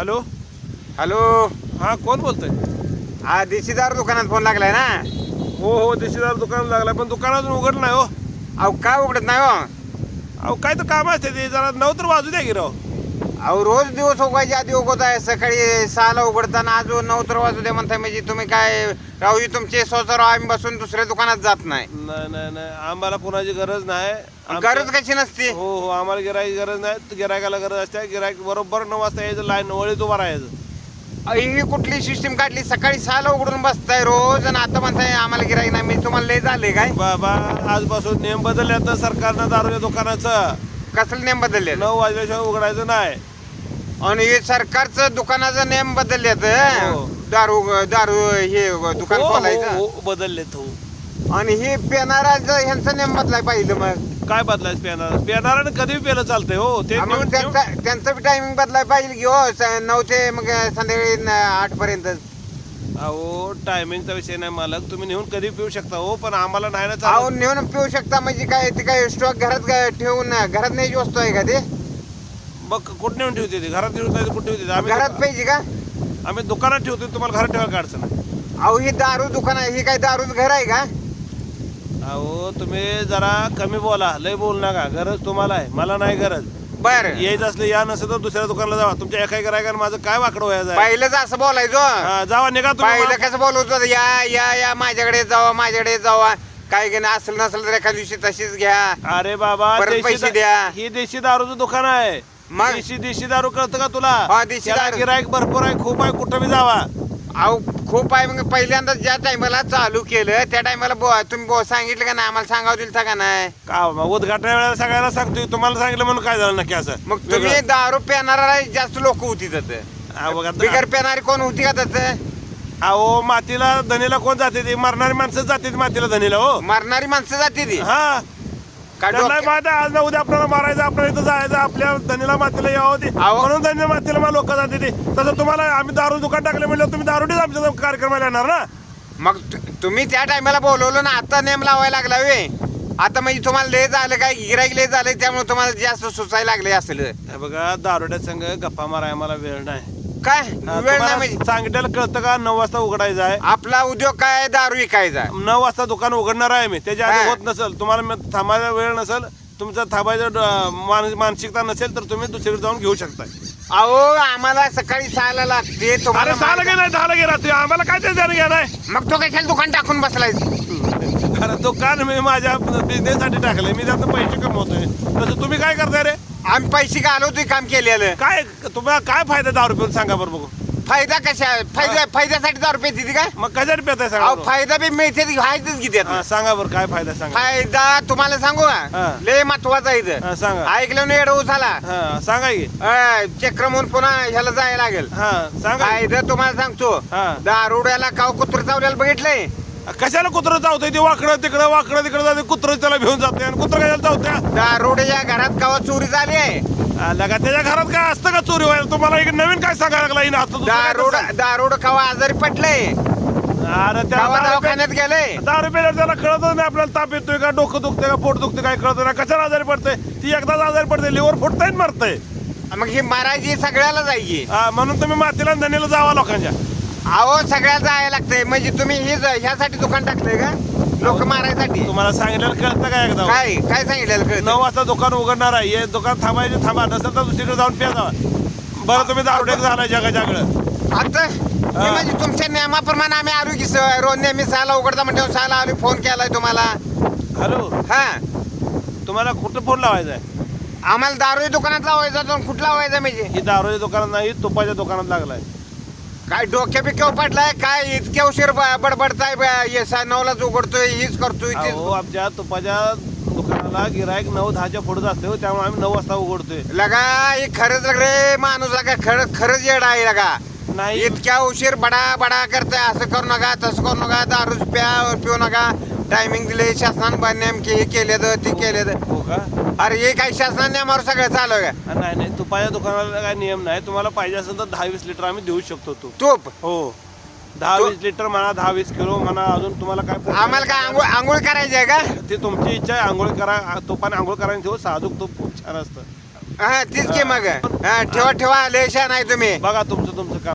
Hello? Hello? हा कोण बोलतोय? हा देशीदार दुकानात फोन लागलाय ना? हो हो देशीदार दुकान लागला पण दुकान अजून उघडलं नाही हो. अहो का उघडत नाही हो? अहो काय तर काम असते ते जरा नऊ तर वाजू द्या की राव. अहो रोज दिवस उगायच्या आधी उगवत आहे सकाळी सहाला उघडताना अजून नऊ तर वाजू दे म्हणताय म्हणजे तुम्ही काय राहू तुमचे स्वतः आम्ही बसून दुसऱ्या दुकानात जात नाही. नाही नाही नाही आम्हाला कोणाची गरज नाही. गरज कशी नसते? हो हो आम्हाला गिरायची गरज नाही गिरायकाला गरज असते. गिरायक बरोबर नऊ वाजता यायचं लाईन वळीत उभा राहायचं. ही कुठली सिस्टीम काढली? सकाळी सहाला उघडून बसताय रोज आणि आता म्हणताय आम्हाला गिरायक नाही मी तुम्हाला लय झाले काय? बाबा आजपासून नियम बदलले तर सरकारनं दारूच्या दुकानाचं. कसलं नेम बदलले? नऊ वाजल्याशिवाय उघडायचं नाही. आणि हे सरकारचं दुकानाचा नेम बदलले हो. दारू दारू हे दुकान हो, हो, खोलायचं? हो, बदललेत हो. आणि हे पेनाराचं ह्यांचा नेम बदलाय पाहिजे मग. काय बदलायचं पेनार? पेनारानं कधी पेलं चालतंय हो. ते मग नेऊन- त्यांचा त्यांचं बी टायमिंग बदलाय पाहिजे की हो स- नऊ ते मग संध्याकाळी न- आठ पर्यंत. अहो टायमिंगचा विषय नाही मालक. तुम्ही नेऊन कधी पिऊ शकता हो पण आम्हाला नाही ना चालत. नेऊन पिऊ शकता म्हणजे काय ते काय स्टॉक घरात काय ठेवून घरात न्यायची वस्तू आहे का ते? मग कुठे नेऊन ठेवते ते? घरात ठेवता कुठे ठेवते आम्ही घरात पाहिजे का? आम्ही दुकानात ठेवतो तुम्हाला घरात ठेवायला काय अडचण आहे अहो ही दारू दुकान आहे ही काय दारूच घर आहे का? अहो तुम्ही जरा कमी बोला. लय बोल नका. गरज तुम्हाला आहे. मला नाही गरज. बर. यायचं असलं या नसेल तर दुसऱ्या दुकानाला जावा. तुमच्या एका गिरायकानं माझं काय वाकडं व्हायचं? पहिलंच असं बोलायचो. हा, जावा निघा तुम्ही पहिलं कसं बोलत होतं? या या या माझ्याकडे जावा माझ्याकडे जावा. काय नाही असलं नसलं तर एका दिवशी तशीच घ्या. अरे बाबा परत देशी पैसे दा- द्या. ही देशी दारूचं दुकान आहे. मग? देशी देशी दारू कळतं का तुला? हा, देशी दारू. गिरायक भरपूर आहे खूप आहे कुठं बी जावा. अहो खूप आहे. मग पहिल्यांदा ज्या टायमाला चालू केलं त्या टायमाला तुम्ही बो- सांगितलं का नाही? आम्हाला सांगावं दिलं का नाही? का मग उद्घाटना वेळेला सगळ्याला सांगतोय. तुम्हाला सांगितलं म्हणून काय झालं नक्की असं? मग तुम्ही वेगळं. दारू पिणारा जास्त लोक होती बघा आता- बिगर पिणारी कोण होती का त्याचं अहो मातीला धनीला कोण जाते ती? मरणारी माणसं जाते मातीला धनीला हो. मारणारी माणसं जाते ती? हा. का त्यांना डोक्या- माहिती आहे, आज ना उद्या आपल्याला मारायचं आपल्याला इथं जायचं आपल्या धनीला मातीला यावं ते. म्हणून धनीला मातीला मला लोक जाते ते तसं तुम्हाला आम्ही दारू दुकान टाकले म्हणलं तुम्ही दारूटीच आमच्या कार्यक्रमाला येणार ना? मग तु- तुम्ही त्या टायमाला बोलवलं ना आता नेम लावायला लागला वे. आता म्हणजे तुम्हाला लय झालं काय गिराईक लय झालं त्यामुळे तुम्हाला जास्त सुचायला लागले असलं. हे बघा दारुड्या संघ गप्पा माराय मला वेळ नाही. काय? वेळ नाही म्हणजे सांगितलेलं कळतं का? नऊ वाजता उघडायचं आहे. आपला उद्योग काय दारू विकायचा नऊ वाजता दुकान उघडणार आहे मी. त्याच्या आधी हा. होत नसेल तुम्हाला म- थांबायला वेळ नसेल तुमचा थांबायचं ड- मान- मानसिकता नसेल तर तुम्ही दुसरीकडे जाऊन घेऊ शकता अहो आम्हाला सकाळी सहाला लागते. अरे तुम्हाला सहाला माहिती- गेलाय दहाला गेला तू आम्हाला काय ते देणं घेणं आहे? मग तो कशाला दुकान टाकून बसलाय? अरे दुकान मी माझ्या बिझनेससाठी टाकलंय. मी त्यात पैसे कमवतोय. तसं तुम्ही काय करताय रे? आम्ही पैसे घालवतोय काम केलेलं. काय तुम्हाला काय फायदा दारू पिऊन सांगा बरं बघू. फायदा कशा फायदा फायद्यासाठी दारू पेती ती काय मग पिताय सांगा अहो? फायदा बी मिळते ती व्हायचंच की त्यात हा, सांगा बरं काय फायदा सांगा? फायदा तुम्हाला सांगू हा. का लय महत्त्वाचा इथं. सांगा. ऐकलं ना एवढं झाला हा सांगा की. चक्र म्हणून पुन्हा ह्याला जायला लागेल. हा सांगा की. फायदा तुम्हाला सांगतो. हा. दारुड्याला काव कुत्र चावल्याला बघितलंय? कशाला कुत्र चावतंय? ते वाकडं तिकडं वाकडं तिकडं जाते कुत्र त्याला घेऊन जाते आणि कुत्र कशाला चावत्या? दारुड्याच्या घरात कावा चोरी झाली आहे? लगा त्याच्या घरात काय असतं का चोरी व्हायला? तुम्हाला एक नवीन काय सांगायला लागला? हिनं आता दुसरं काय दारुड कावा आजारी पडलंय अरे त्या दारू दवाखान्यात गेलंय दारू पेल्यावर त्याला कळतच नाही आपल्याला ताप येतोय का? डोकं दुखतंय का? पोट दुखतंय काय कळत नाही. कशाला आजारी पडतंय? ती एकदाच आजारी पडते. लिव्हर फुटतंय मरतंय. मग ही मारायची सगळ्याला जायची. म्हणून तुम्ही मातीला धनीला जावा लोकांच्या. अहो सगळ्याला जायला लागतंय. म्हणजे तुम्ही हे ह्यासाठी दुकान टाकलंय का? लोक मारायसाठी. तुम्हाला सांगितलेलं कळतं का एकदा? काय? काय सांगितलेलं कळतं? नऊ वाजता दुकान उघडणार आहे. हे दुकान थांबायचे थांबा. नसेल तर दुसरीकडे जाऊन प्या जावा. बरं तुम्ही दारुडे झालाय जगा जागळं आता? हे म्हणजे तुमच्या नियमाप्रमाणे आम्ही आलो की स- रोज नेहमी सहाला उघडता म्हणजे सहाला आलो फोन केलाय तुम्हाला. हॅलो? हा. तुम्हाला कुठं फोन लावायचा आहे? आम्हाला दारू दुकानात लावायचा तो कुठला लावायचा म्हणजे? ही दारूच्या दुकानात नाही तुपाच्या दुकानात लागलाय. काय डोक्या बिक्यावर पडलाय? काय इतक्या उशीर ब- बडबडताय ब- हे सा- नऊलाच उघडतोय हीच करतोय तेच अहो आमच्या तुपाच्या दुकानाला गिरायक नऊ दहाच्या पुढे असते हो, त्यामुळे आम्ही नऊ वाजता उघडतोय. लगा हे खरंच रे माणूस लगा खरं खरंच येड आहे लगा. नाही. इतक्या उशीर बडा बडा करताय असं करू नका तसं करू नका दारू प्या पिऊ नका. टायमिंग दिले शासनानं नेमके हे केले ते केले हो का? अरे हे काही शासनाने आम्हाला सगळं चालू आहे का? नाही नाही तुपाच्या दुकानाला काय नियम नाही. तुम्हाला पाहिजे असेल तर दहा वीस लिटर आम्ही देऊ शकतो तू. तूप? हो. दहा तो- वीस लिटर म्हणा दहा वीस किलो म्हणा अजून तुम्हाला काय आम्हाला काय आंघोळ आंघोळ करायची आहे का? ते तुमची इच्छा आहे आंघोळ करा. तुपाने आंघोळ करायला ठेवू साजूक तूप खूप छान असतं. हा तीच की मग. हा. ठेवा ठेवा लय छान आहे तुम्ही. बघा तुमचं तुमचं काम.